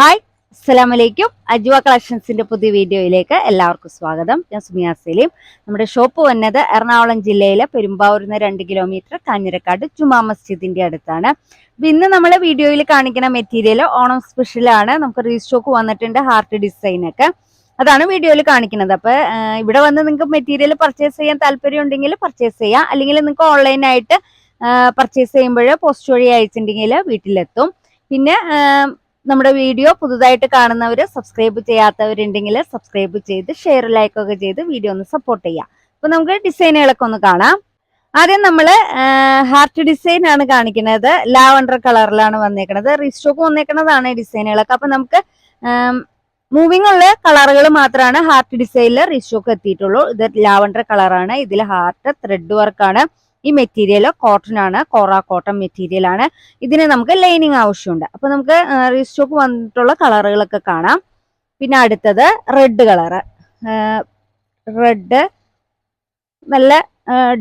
Hi അസ്സലാം വലൈക്കും അജ്വ കളക്ഷൻസിന്റെ പുതിയ വീഡിയോയിലേക്ക് എല്ലാവർക്കും സ്വാഗതം. ഞാൻ സുമിയ സലീം. നമ്മുടെ ഷോപ്പ് വന്നത് എറണാകുളം ജില്ലയിലെ പെരുമ്പാവൂരിൽ രണ്ട് കിലോമീറ്റർ കാഞ്ഞിരക്കാട് ജുമാ മസ്ജിദിന്റെ അടുത്താണ്. ഇന്ന് നമ്മൾ വീഡിയോയിൽ കാണിക്കുന്ന മെറ്റീരിയൽ ഓണം സ്പെഷ്യലാണ് നമുക്ക് റീസ്റ്റോക്ക് വന്നിട്ടുണ്ട് ഹാർട്ട് ഡിസൈൻ ഒക്കെ. അതാണ് വീഡിയോയിൽ കാണിക്കുന്നത്. അപ്പൊ ഇവിടെ വന്ന് നിങ്ങൾക്ക് മെറ്റീരിയൽ പർച്ചേസ് ചെയ്യാൻ താല്പര്യം ഉണ്ടെങ്കിൽ പർച്ചേസ് ചെയ്യാം. അല്ലെങ്കിൽ നിങ്ങൾക്ക് ഓൺലൈനായിട്ട് പർച്ചേസ് ചെയ്യുമ്പോൾ പോസ്റ്റ് വഴി അയച്ചിട്ടുണ്ടെങ്കിൽ വീട്ടിലെത്തും. പിന്നെ നമ്മുടെ വീഡിയോ പുതുതായിട്ട് കാണുന്നവർ സബ്സ്ക്രൈബ് ചെയ്യാത്തവരുണ്ടെങ്കിൽ സബ്സ്ക്രൈബ് ചെയ്ത് ഷെയർ ലൈക്ക് ഒക്കെ ചെയ്ത് വീഡിയോ ഒന്ന് സപ്പോർട്ട് ചെയ്യാം അപ്പൊ നമുക്ക് ഡിസൈനുകളൊക്കെ ഒന്ന് കാണാം. ആദ്യം നമ്മൾ ഹാർട്ട് ഡിസൈൻ ആണ് കാണിക്കുന്നത്. ലാവണ്ടർ കളറിലാണ് വന്നേക്കുന്നത് റീസ്റ്റോക്ക് വന്നേക്കുന്നതാണ് ഡിസൈനുകളൊക്കെ അപ്പൊ നമുക്ക് മൂവിംഗ് ഉള്ള കളറുകൾ മാത്രമാണ് ഹാർട്ട് ഡിസൈനിൽ റീസ്റ്റോക്ക് എത്തിയിട്ടുള്ളൂ. ഇത് ലാവണ്ടർ കളറാണ് ഇതിൽ ഹാർട്ട് ത്രെഡ് വർക്കാണ് ഈ മെറ്റീരിയൽ കോട്ടൺ ആണ് കോറ കോട്ടൺ മെറ്റീരിയൽ ആണ്. ഇതിന് നമുക്ക് ലൈനിങ് ആവശ്യമുണ്ട്. അപ്പൊ നമുക്ക് റീസ്റ്റോക്ക് വന്നിട്ടുള്ള കളറുകളൊക്കെ കാണാം. പിന്നെ അടുത്തത് റെഡ് കളറ് റെഡ് നല്ല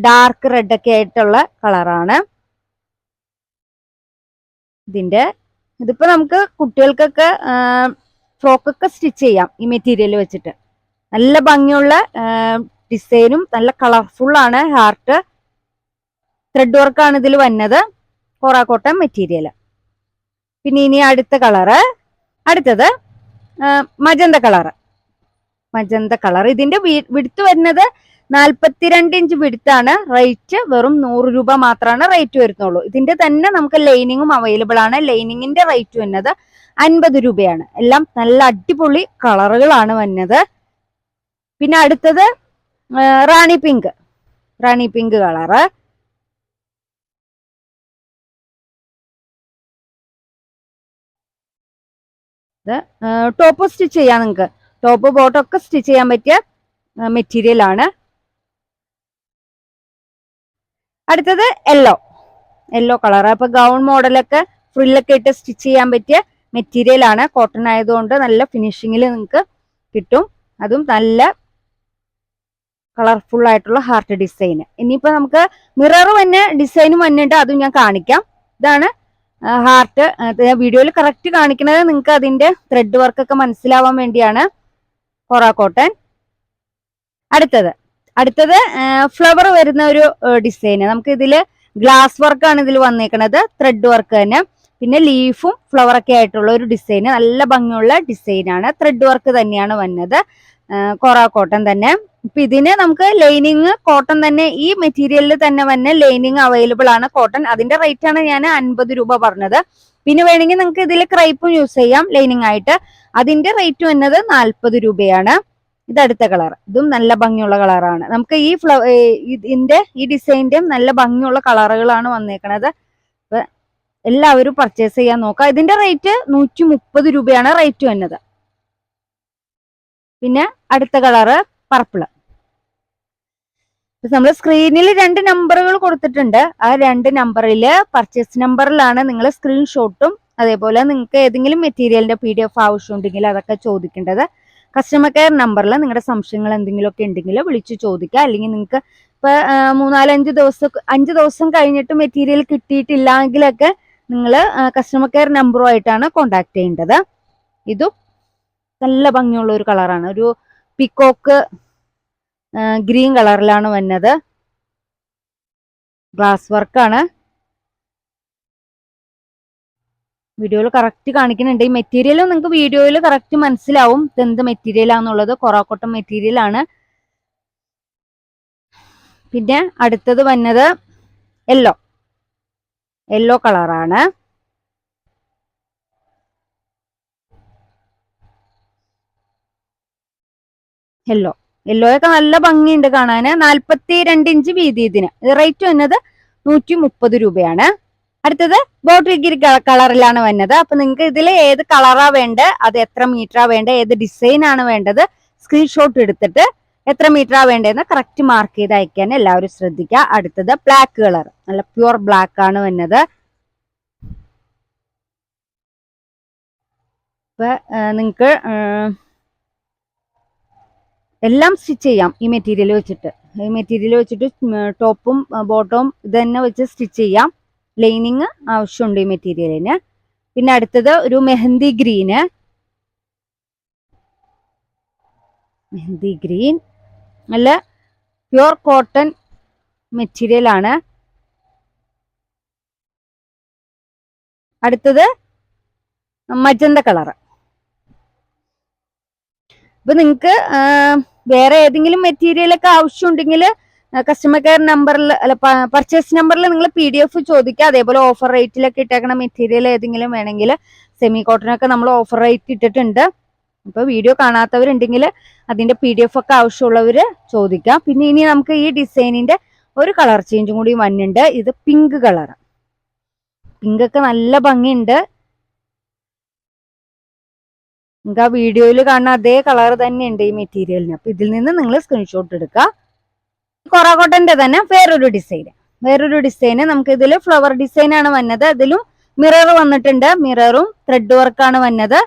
ഡാർക്ക് റെഡ് ഒക്കെ ആയിട്ടുള്ള കളറാണ് ഇതിന്റെ ഇതിപ്പോ നമുക്ക് കുട്ടികൾക്കൊക്കെ ഫ്രോക്കൊക്കെ സ്റ്റിച്ച് ചെയ്യാം ഈ മെറ്റീരിയൽ വെച്ചിട്ട്. നല്ല ഭംഗിയുള്ള ഡിസൈനും നല്ല കളർഫുൾ ആണ് ഹാർട്ട് ത്രെഡ് വർക്കാണ് ഇതിൽ വന്നത്. കോറാക്കോട്ടൻ മെറ്റീരിയൽ പിന്നെ ഇനി അടുത്ത കളറ് അടുത്തത് മജന്ത കളറ് മജന്ത കളർ ഇതിന്റെ വിടുത്ത് വരുന്നത് നാൽപ്പത്തിരണ്ട് ഇഞ്ച് വിടുത്താണ് റേറ്റ് വെറും നൂറ് രൂപ മാത്രമാണ് റേറ്റ് വരുന്നുള്ളൂ. ഇതിന്റെ തന്നെ നമുക്ക് ലൈനിങ്ങും അവൈലബിൾ ആണ്. ലൈനിങ്ങിന്റെ റേറ്റ് വരുന്നത് അൻപത് രൂപയാണ്. എല്ലാം നല്ല അടിപൊളി കളറുകളാണ് വന്നത്. പിന്നെ അടുത്തത് rani pink rani pink colour top stitch ചെയ്യാം നിങ്ങൾക്ക്. ടോപ്പ് ബോട്ടം ഒക്കെ സ്റ്റിച്ച് ചെയ്യാൻ പറ്റിയ മെറ്റീരിയൽ ആണ്. അടുത്തത് യെല്ലോ യെല്ലോ കളർ അപ്പൊ ഗൗൺ മോഡലൊക്കെ ഫ്രില്ലൊക്കെ ഇട്ട് സ്റ്റിച്ച് ചെയ്യാൻ പറ്റിയ മെറ്റീരിയൽ ആണ്. കോട്ടൺ ആയതുകൊണ്ട് നല്ല ഫിനിഷിങ്ങിൽ നിങ്ങൾക്ക് കിട്ടും. അതും നല്ല കളർഫുൾ ആയിട്ടുള്ള ഹാർട്ട് ഡിസൈൻ ഇനിയിപ്പോ നമുക്ക് മിറർ തന്നെ ഡിസൈനും വന്നിട്ട് അതും ഞാൻ കാണിക്കാം. ഇതാണ് ഹാർട്ട് വീഡിയോയിൽ കറക്റ്റ് കാണിക്കുന്നത് നിങ്ങൾക്ക് അതിന്റെ ത്രെഡ് വർക്ക് ഒക്കെ മനസ്സിലാവാൻ വേണ്ടിയാണ്. കൊറ കോട്ടൺ അടുത്തത്. അടുത്തത് ഫ്ലവർ വരുന്ന ഒരു ഡിസൈൻ നമുക്ക് ഇതിൽ ഗ്ലാസ് വർക്കാണ് ഇതിൽ വന്നേക്കുന്നത് ത്രെഡ് വർക്ക് തന്നെ. പിന്നെ ലീഫും ഫ്ലവർ ഒക്കെ ആയിട്ടുള്ള ഒരു ഡിസൈന് നല്ല ഭംഗിയുള്ള ഡിസൈനാണ് ത്രെഡ് വർക്ക് തന്നെയാണ് വന്നത്. കൊറ കോട്ടൺ തന്നെ. ഇപ്പൊ ഇതിന് നമുക്ക് ലൈനിങ് കോട്ടൺ തന്നെ ഈ മെറ്റീരിയലിൽ തന്നെ തന്നെ ലൈനിങ് അവൈലബിൾ ആണ് കോട്ടൺ അതിന്റെ റേറ്റ് ആണ് ഞാൻ അൻപത് രൂപ പറഞ്ഞത്. പിന്നെ വേണമെങ്കിൽ നിങ്ങൾക്ക് ഇതിൽ ക്രൈപ്പും യൂസ് ചെയ്യാം ലൈനിങ് ആയിട്ട്. അതിന്റെ റേറ്റ് വന്നത് നാൽപ്പത് രൂപയാണ്. ഇത് അടുത്ത കളർ ഇതും നല്ല ഭംഗിയുള്ള കളറാണ് നമുക്ക് ഈ ഫ്ലവ ഇതിന്റെ ഈ ഡിസൈനിന്റെയും നല്ല ഭംഗിയുള്ള കളറുകളാണ് വന്നേക്കണത്. അപ്പൊ എല്ലാവരും പർച്ചേസ് ചെയ്യാൻ നോക്കുക. ഇതിന്റെ റേറ്റ് നൂറ്റി മുപ്പത് രൂപയാണ് റേറ്റ് വന്നത്. പിന്നെ അടുത്ത കളറ് പർപ്പിൾ. നമ്മൾ സ്ക്രീനിൽ രണ്ട് നമ്പറുകൾ കൊടുത്തിട്ടുണ്ട്. ആ രണ്ട് നമ്പറിൽ പർച്ചേസ് നമ്പറിലാണ് നിങ്ങൾ സ്ക്രീൻഷോട്ടും അതേപോലെ നിങ്ങൾക്ക് ഏതെങ്കിലും മെറ്റീരിയലിന്റെ പി ഡി എഫ് ആവശ്യമുണ്ടെങ്കിൽ അതൊക്കെ ചോദിക്കേണ്ടത്. കസ്റ്റമർ കെയർ നമ്പറിൽ നിങ്ങളുടെ സംശയങ്ങൾ എന്തെങ്കിലുമൊക്കെ ഉണ്ടെങ്കിൽ വിളിച്ച് ചോദിക്കുക. അല്ലെങ്കിൽ നിങ്ങൾക്ക് ഇപ്പൊ മൂന്നാലഞ്ച് ദിവസം അഞ്ച് ദിവസം കഴിഞ്ഞിട്ട് മെറ്റീരിയൽ കിട്ടിയിട്ടില്ലെങ്കിലൊക്കെ നിങ്ങൾ കസ്റ്റമർ കെയർ നമ്പറുമായിട്ടാണ് കോണ്ടാക്ട് ചെയ്യേണ്ടത്. ഇതും നല്ല ഭംഗിയുള്ള ഒരു കളറാണ്. ഒരു പിക്കോക്ക് ഗ്രീൻ കളറിലാണ് വന്നത്. ഗ്ലാസ് വർക്കാണ് വീഡിയോയിൽ കറക്റ്റ് കാണിക്കുന്നുണ്ട്. ഈ മെറ്റീരിയൽ നിങ്ങൾക്ക് വീഡിയോയിൽ കറക്റ്റ് മനസ്സിലാവും. ഇത് എന്ത് കൊറാക്കോട്ടൺ മെറ്റീരിയൽ ആണ്. പിന്നെ അടുത്തത് വന്നത് യെല്ലോ യെല്ലോ കളറാണ് യെല്ലോ യെല്ലോയൊക്കെ നല്ല ഭംഗിയുണ്ട് കാണാന്. നാൽപ്പത്തി രണ്ട് ഇഞ്ച് വീതി ഇതിന്. റേറ്റ് വന്നത് നൂറ്റി മുപ്പത് രൂപയാണ്. അടുത്തത് ബോട്ടിൽ ഗിരി കളറിലാണ് വന്നത്. അപ്പൊ നിങ്ങൾക്ക് ഇതിൽ ഏത് കളറാ വേണ്ടത് അത് എത്ര മീറ്ററാ വേണ്ടത് ഏത് ഡിസൈൻ ആണ് വേണ്ടത് സ്ക്രീൻഷോട്ട് എടുത്തിട്ട് എത്ര മീറ്ററാ വേണ്ടതെന്ന് കറക്റ്റ് മാർക്ക് ചെയ്ത് അയക്കാൻ എല്ലാവരും ശ്രദ്ധിക്കുക. അടുത്തത് ബ്ലാക്ക് കളർ നല്ല പ്യുവർ ബ്ലാക്ക് ആണ് വന്നത്. ഇപ്പൊ നിങ്ങൾക്ക് എല്ലാം സ്റ്റിച്ച് ചെയ്യാം ഈ മെറ്റീരിയൽ വെച്ചിട്ട്. ഈ മെറ്റീരിയൽ വെച്ചിട്ട് ടോപ്പും ബോട്ടവും ഇത് തന്നെ വെച്ച് സ്റ്റിച്ച് ചെയ്യാം. ലൈനിങ് ആവശ്യമുണ്ട് ഈ മെറ്റീരിയലിന് പിന്നെ അടുത്തത് ഒരു മെഹന്തി ഗ്രീന് മെഹന്തി ഗ്രീൻ. നല്ല പ്യുർ കോട്ടൺ മെറ്റീരിയൽ ആണ്. അടുത്തത് മജന്ത കളറ്. അപ്പൊ നിങ്ങക്ക് വേറെ ഏതെങ്കിലും മെറ്റീരിയൽ ഒക്കെ ആവശ്യമുണ്ടെങ്കിൽ കസ്റ്റമർ കെയർ നമ്പറിൽ അല്ല പർച്ചേസ് നമ്പറിൽ നിങ്ങൾ പി ഡി എഫ് ചോദിക്കുക. അതേപോലെ ഓഫർ റേറ്റിലൊക്കെ ഇട്ടേക്കണ മെറ്റീരിയൽ ഏതെങ്കിലും വേണമെങ്കിൽ സെമി കോട്ടനൊക്കെ നമ്മൾ ഓഫർ റേറ്റ് ഇട്ടിട്ടുണ്ട്. അപ്പോൾ വീഡിയോ കാണാത്തവരുണ്ടെങ്കിൽ അതിന്റെ പി ഡി എഫ് ഒക്കെ ആവശ്യമുള്ളവർ ചോദിക്കാം പിന്നെ ഇനി നമുക്ക് ഈ ഡിസൈനിന്റെ ഒരു കളർ ചേഞ്ചും കൂടി വന്നിട്ടുണ്ട്. ഇത് പിങ്ക് കളർ പിങ്ക് ഒക്കെ നല്ല ഭംഗിയുണ്ട്. നിങ്ങൾക്ക് ആ വീഡിയോയിൽ കാണുന്ന അതേ കളർ തന്നെയുണ്ട് ഈ മെറ്റീരിയലിന് അപ്പൊ ഇതിൽ നിന്ന് നിങ്ങൾ സ്ക്രീൻഷോട്ട് എടുക്കുക. കൊറാക്കോട്ടന്റെ തന്നെ വേറൊരു ഡിസൈൻ വേറൊരു ഡിസൈൻ നമുക്ക് ഇതിൽ ഫ്ലവർ ഡിസൈൻ ആണ് വന്നത്. അതിലും മിറർ വന്നിട്ടുണ്ട്. മിററും ത്രെഡ് വർക്കാണ് വന്നത്.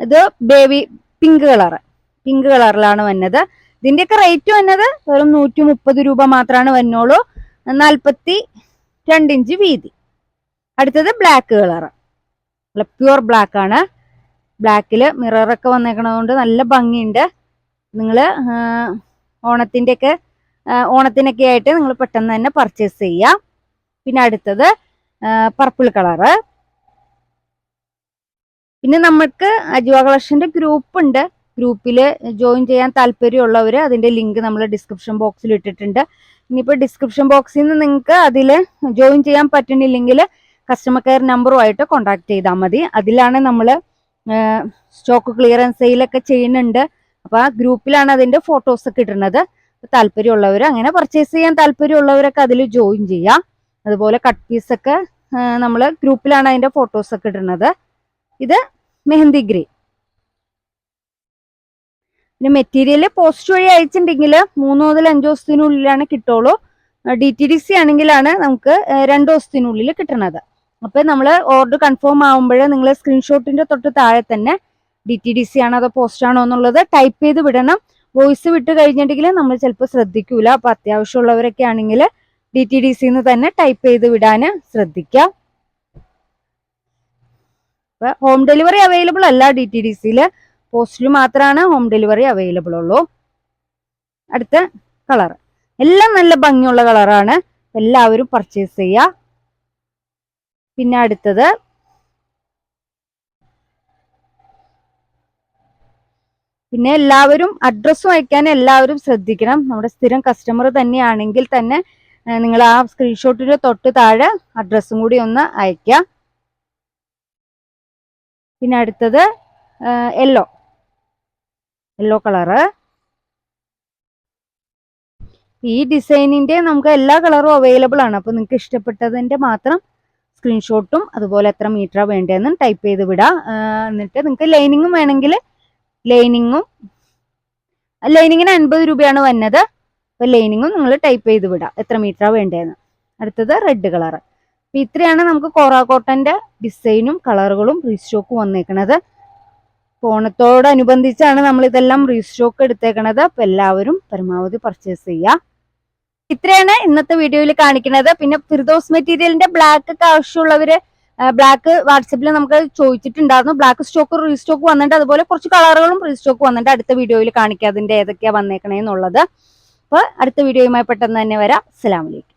ഇത് ബേബി പിങ്ക് കളർ പിങ്ക് കളറിലാണ് വന്നത്. ഇതിന്റെയൊക്കെ റേറ്റ് വന്നത് വെറും നൂറ്റി മുപ്പത് രൂപ മാത്രമാണ് വന്നോളൂ. നാൽപ്പത്തി രണ്ട് ഇഞ്ച് വീതി. അടുത്തത് ബ്ലാക്ക് കളർ പ്യുവർ ബ്ലാക്ക് ആണ്. ബ്ലാക്കിൽ മിററൊക്കെ വന്നേക്കണതുകൊണ്ട് നല്ല ഭംഗിയുണ്ട്. നിങ്ങൾ ഓണത്തിന്റെയൊക്കെ ഓണത്തിനൊക്കെ ആയിട്ട് നിങ്ങൾ പെട്ടെന്ന് തന്നെ പർച്ചേസ് ചെയ്യാം. പിന്നെ അടുത്തത് പർപ്പിൾ കളറ് പിന്നെ നമ്മൾക്ക് അജുവ കളക്ഷന്റെ ഗ്രൂപ്പ് ഉണ്ട്. ഗ്രൂപ്പിൽ ജോയിൻ ചെയ്യാൻ താല്പര്യമുള്ളവർ അതിന്റെ ലിങ്ക് നമ്മൾ ഡിസ്ക്രിപ്ഷൻ ബോക്സിൽ ഇട്ടിട്ടുണ്ട്. ഇനിയിപ്പോൾ ഡിസ്ക്രിപ്ഷൻ ബോക്സിൽ നിന്ന് നിങ്ങൾക്ക് അതിൽ ജോയിൻ ചെയ്യാൻ പറ്റുന്നില്ലെങ്കിൽ കസ്റ്റമർ കെയർ നമ്പറുമായിട്ട് കോൺടാക്ട് ചെയ്താൽ മതി. അതിലാണ് നമ്മൾ സ്റ്റോക്ക് ക്ലിയറൻസ് സെയിലൊക്കെ ചെയ്യുന്നുണ്ട്. അപ്പോൾ ആ ഗ്രൂപ്പിലാണ് അതിന്റെ ഫോട്ടോസ് ഒക്കെ ഇടുന്നത്. താല്പര്യമുള്ളവർ അങ്ങനെ പർച്ചേസ് ചെയ്യാൻ താല്പര്യമുള്ളവരൊക്കെ അതിൽ ജോയിൻ ചെയ്യാം. അതുപോലെ കട്ട് പീസ് ഒക്കെ നമ്മൾ ഗ്രൂപ്പിലാണ് അതിന്റെ ഫോട്ടോസ് ഒക്കെ ഇടുന്നത്. ഇത് മെഹന്തി ഗ്രീൻ പിന്നെ മെറ്റീരിയൽ പോസ്റ്റ് വഴി അയച്ചിട്ടുണ്ടെങ്കിൽ മൂന്ന് മുതൽ അഞ്ച് ദിവസത്തിനുള്ളിലാണ് കിട്ടുള്ളൂ. ഡി ടി ഡി സി ആണെങ്കിലാണ് നമുക്ക് രണ്ട് ദിവസത്തിനുള്ളിൽ കിട്ടുന്നത് അപ്പൊ നമ്മൾ ഓർഡർ കൺഫേം ആവുമ്പോഴേ നിങ്ങൾ സ്ക്രീൻഷോട്ടിന്റെ തൊട്ട് താഴെ തന്നെ ഡി ടി ഡി സി ആണോ അതോ പോസ്റ്റ് ആണോ എന്നുള്ളത് ടൈപ്പ് ചെയ്ത് വിടണം. വോയിസ് വിട്ട് കഴിഞ്ഞിട്ടുണ്ടെങ്കിൽ നമ്മൾ ചിലപ്പോൾ ശ്രദ്ധിക്കൂല. അപ്പൊ അത്യാവശ്യമുള്ളവരൊക്കെ ആണെങ്കിൽ ഡി ടി ഡി സിന്ന് തന്നെ ടൈപ്പ് ചെയ്ത് വിടാൻ ശ്രദ്ധിക്കാം. അപ്പൊ ഹോം ഡെലിവറി അവൈലബിൾ അല്ല ഡി ടി ഡി സിയിൽ പോസ്റ്റിൽ മാത്രമാണ് ഹോം ഡെലിവറി അവൈലബിൾ ഉള്ളൂ. അടുത്ത കളർ എല്ലാം നല്ല ഭംഗിയുള്ള കളറാണ് എല്ലാവരും പർച്ചേസ് ചെയ്യുക പിന്നെ അടുത്തത് പിന്നെ എല്ലാവരും അഡ്രസ്സ് വയ്ക്കാൻ എല്ലാവരും ശ്രദ്ധിക്കണം. നമ്മുടെ സ്ഥിരം കസ്റ്റമർ തന്നെയാണെങ്കിൽ തന്നെ നിങ്ങൾ ആ സ്ക്രീൻഷോട്ടിന്റെ തൊട്ട് താഴെ അഡ്രസ്സും കൂടി ഒന്ന് അയക്കുക പിന്നെ അടുത്തത് യെല്ലോ യെല്ലോ കളറ് ഈ ഡിസൈനിന്റെ നമുക്ക് എല്ലാ കളറും അവൈലബിൾ ആണ്. അപ്പൊ നിങ്ങൾക്ക് ഇഷ്ടപ്പെട്ടതിന്റെ മാത്രം സ്ക്രീൻഷോട്ടും അതുപോലെ എത്ര മീറ്ററാണ് വേണ്ടതെന്നും ടൈപ്പ് ചെയ്ത് വിടാം. എന്നിട്ട് നിങ്ങൾക്ക് ലൈനിങ്ങും വേണമെങ്കിൽ ലൈനിങ്ങും ലൈനിങ്ങിന് അൻപത് രൂപയാണ് വന്നത്. അപ്പൊ ലൈനിങ്ങും നിങ്ങൾ ടൈപ്പ് ചെയ്ത് വിടാം. എത്ര മീറ്ററാണ് വേണ്ടതെന്ന്. അടുത്തത് റെഡ് കളർ അപ്പൊ ഇത്രയാണ് നമുക്ക് കോറ കോട്ടന്റെ ഡിസൈനും കളറുകളും റീസ്റ്റോക്ക് വന്നേക്കണത്. ഓണത്തോടനുബന്ധിച്ചാണ് നമ്മൾ ഇതെല്ലാം റീസ്റ്റോക്ക് എടുത്തേക്കണത്. അപ്പൊ എല്ലാവരും പരമാവധി പർച്ചേസ് ചെയ്യുക ഇന്നത്തെ വീഡിയോയിൽ കാണിക്കുന്നത്. പിന്നെ ഫിർദോസ് മെറ്റീരിയലിന്റെ ബ്ലാക്ക് ഒക്കെ ആവശ്യമുള്ളവര് ബ്ലാക്ക് വാട്സപ്പിൽ നമുക്ക് ചോദിച്ചിട്ടുണ്ടായിരുന്നു. ബ്ലാക്ക് സ്റ്റോക്ക് റീസ്റ്റോക്ക് വന്നിട്ട് അതുപോലെ കുറച്ച് കളറുകളും റീസ്റ്റോക്ക് വന്നിട്ട് അടുത്ത വീഡിയോയിൽ കാണിക്കുക അതിന്റെ ഏതൊക്കെയാ വന്നേക്കണേന്നുള്ളത്. അപ്പൊ അടുത്ത വീഡിയോയുമായി പെട്ടെന്ന് തന്നെ വരാം. അസ്സലാമലൈക്കും